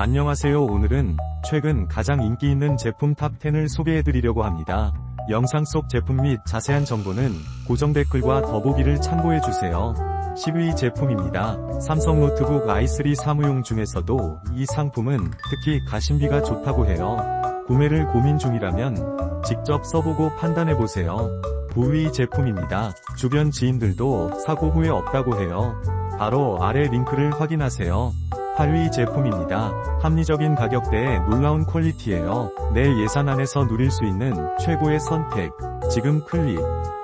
안녕하세요 오늘은 최근 가장 인기 있는 제품 탑10을 소개해드리려고 합니다. 영상 속 제품 및 자세한 정보는 고정 댓글과 더보기를 참고해주세요. 10위 제품입니다. 삼성 노트북 i3 사무용 중에서도 이 상품은 특히 가심비가 좋다고 해요. 구매를 고민 중이라면 직접 써보고 판단해보세요. 9위 제품입니다. 주변 지인들도 사고 후회 없다고 해요. 바로 아래 링크를 확인하세요. 8위 제품입니다. 합리적인 가격대에 놀라운 퀄리티예요. 내 예산 안에서 누릴 수 있는 최고의 선택. 지금 클릭.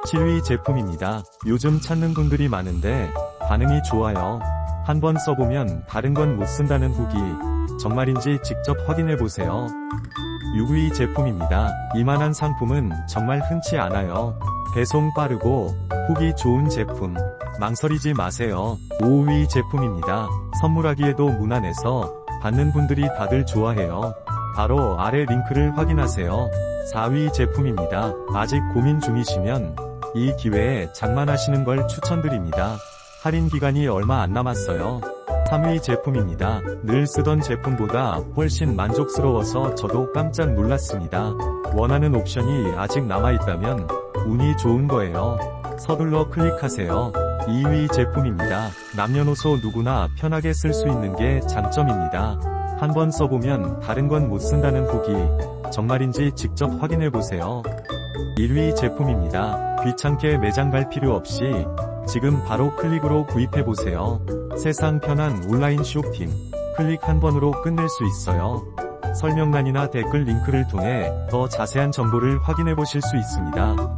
7위 제품입니다. 요즘 찾는 분들이 많은데 반응이 좋아요. 한번 써보면 다른 건 못 쓴다는 후기. 정말인지 직접 확인해보세요. 6위 제품입니다. 이만한 상품은 정말 흔치 않아요. 배송 빠르고 후기 좋은 제품. 망설이지 마세요. 5위 제품입니다. 선물하기에도 무난해서 받는 분들이 다들 좋아해요. 바로 아래 링크를 확인하세요. 4위 제품입니다. 아직 고민 중이시면 이 기회에 장만하시는 걸 추천드립니다. 할인 기간이 얼마 안 남았어요. 3위 제품입니다. 늘 쓰던 제품보다 훨씬 만족스러워서 저도 깜짝 놀랐습니다. 원하는 옵션이 아직 남아있다면 운이 좋은 거예요. 서둘러 클릭하세요. 2위 제품입니다. 남녀노소 누구나 편하게 쓸 수 있는 게 장점입니다. 한번 써보면 다른 건 못 쓴다는 후기. 정말인지 직접 확인해보세요. 1위 제품입니다. 귀찮게 매장 갈 필요 없이 지금 바로 클릭으로 구입해보세요. 세상 편한 온라인 쇼핑. 클릭 한 번으로 끝낼 수 있어요. 설명란이나 댓글 링크를 통해 더 자세한 정보를 확인해 보실 수 있습니다.